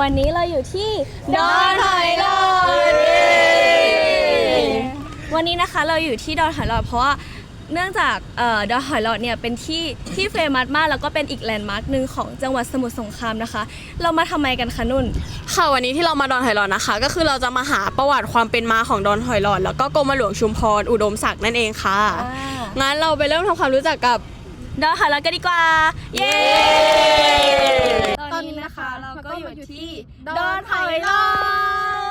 วันนี้เราอยู่ที่ดอนหอยหลอดวันนี้นะคะเราอยู่ที่ดอนหอยหลอดเพราะว่าเนื่องจากเอ่อดอนหอยหลอดเนี่ยเป็นที่ที่เฟมัสมากแล้วก็เป็นอีกแลนด์มาร์คหนึ่งของจังหวัดสมุทรสงครามนะคะ เรามาทำไมกันคะนุ่น ค่ะวันนี้ที่เรามาดอนหอยหลอดนะคะ ก็คือเราจะมาหาประวัติความเป็นมาของดอนหอยหลอด แล้วก็กรมหลวงชุมพรอุดมศักดิ์นั่นเองค่ะอ่างั้นเราไปเริ่มทำความรู้จักกับดอนหอยหลอดกันดีกว่า เย้ตตออนนนี้นี้นะนะคะคะเราเรา ก็อยู่ที่ดอนหอยลอ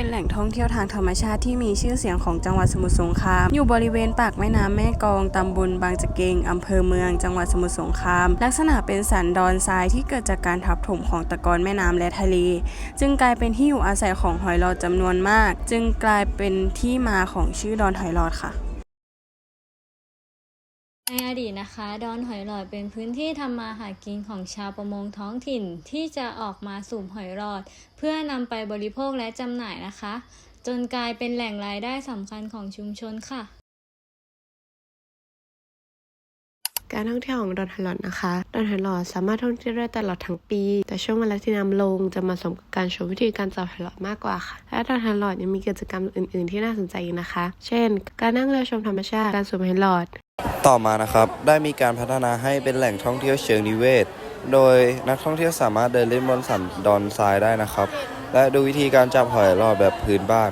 เป็นแหล่งท่องเที่ยวทางธรรมชาติที่มีชื่อเสียงของจังหวัดสมุทรสงคราม อยู่บริเวณปากแม่น้ำแม่กองตำบลบางจะเกงอำเภอเมือง จังหวัดสมุทรสงคราม ลักษณะเป็นสันดอนทรายที่เกิดจากการทับถมของตะกอนแม่น้ำและทะเล จึงกลายเป็นที่อยู่อาศัยของหอยหลอดจำนวนมาก จึงกลายเป็นที่มาของชื่อดอนหอยหลอดค่ะ ในอดีตนะคะ ดอนหอยหลอดเป็นพื้นที่ทำมาหากินของชาวประมงท้องถิ่นที่จะออกมาสูบหอยหลอด เพื่อนำไปบริโภคและจำหน่ายนะคะ จนกลายเป็นแหล่งรายได้สำคัญของชุมชนค่ะ การท่องเที่ยวของดอนหอยหลอดนะคะ ดอนหอยหลอดสามารถท่องเที่ยวได้ตลอดทั้งปี แต่ช่วงเวลาที่น้ำลงจะมาสมกับการชมวิธีการจับหอยหลอดมากกว่าค่ะ และดอนหอยหลอดยังมีกิจกรรมอื่น ๆ ที่น่าสนใจอีกนะคะ เช่น การนั่งเรือชมธรรมชาติ การสูบหอยหลอด ต่อมานะครับ ได้มีการพัฒนาให้เป็นแหล่งท่องเที่ยวเชิงนิเวศ โดยนักท่องเที่ยวสามารถเดินเล่นบนสันดอนทรายได้นะครับ และดูวิธีการจับหอยหลอดแบบพื้นบ้าน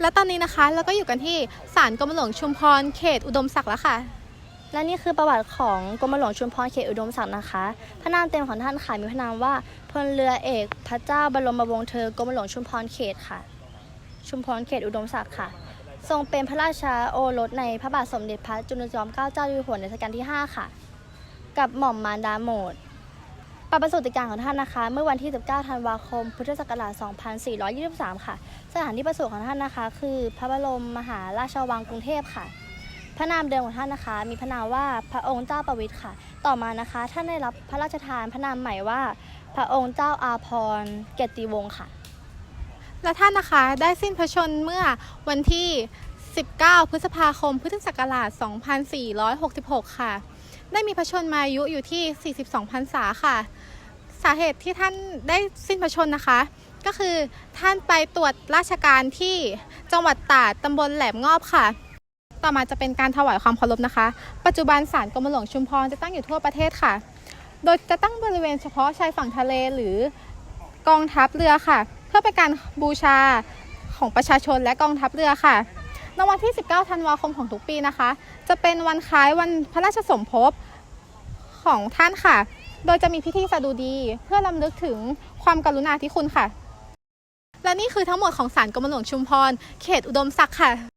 และตอนนี้นะคะเราก็อยู่กันที่ศาลกรมหลวงชุมพรเขตอุดมศักดิ์แล้วค่ะ และนี่คือประวัติของกรมหลวงชุมพรเขตอุดมศักดิ์นะคะ พระนามเต็มของท่านค่ะมีพระนามว่าพลเรือเอกพระเจ้าบรมวงศ์เธอกรมหลวงชุมพรเขตค่ะ ชุมพรเขตอุดมศักดิ์ค่ะ ทรงเป็นพระราชาโอรสในพระบาทสมเด็จพระจุลจอมเกล้าเจ้าอยู่หัวรัชกาลที่ 5 ค่ะ กับหม่อมมารดาโมด ปประสูติการของท่านนะคะ เมื่อวันที่ 19 ธันวาคม พุทธศักราช 2423 ค่ะ สถานที่ประสูติของท่านนะคะ คือพระบรมมหาราชวังกรุงเทพค่ะ พระนามเดิมของท่านนะคะ มีพระนามว่าพระองค์เจ้าประวิตรค่ะ ต่อมานะคะ ท่านได้รับพระราชทานพระนามใหม่ว่า พระองค์เจ้าอาพรเกยรติวงศ์ค่ะ และท่านนะคะได้สิ้นพระชนเมื่อวันที่ 19 พฤษภาคม พุทธศักราช 2466 ค่ะ ได้มีพระชนมายุอยู่ที่ 42พรรษาค่ะ สาเหตุที่ท่านได้สิ้นพระชนนะคะ ก็คือท่านไปตรวจราชการที่จังหวัดตราดตำบลแหลมงอบค่ะ ต่อมาจะเป็นการถวายความเคารพนะคะ ปัจจุบันศาลกรมหลวงชุมพรจะตั้งอยู่ทั่วประเทศค่ะ โดยจะตั้งบริเวณเฉพาะชายฝั่งทะเลหรือกองทัพเรือค่ะ เพื่อเป็นการบูชาของประชาชนและกองทัพเรือค่ะ ในวันที่ 19 ธันวาคมของทุกปีนะคะ จะเป็นวันคล้ายวันพระราชสมภพของท่านค่ะ โดยจะมีพิธีสดุดีเพื่อลำลึกถึงความกรุณาธิคุณค่ะ และนี่คือทั้งหมดของศาลกรมหลวงชุมพร เขตอุดมศักดิ์ค่ะ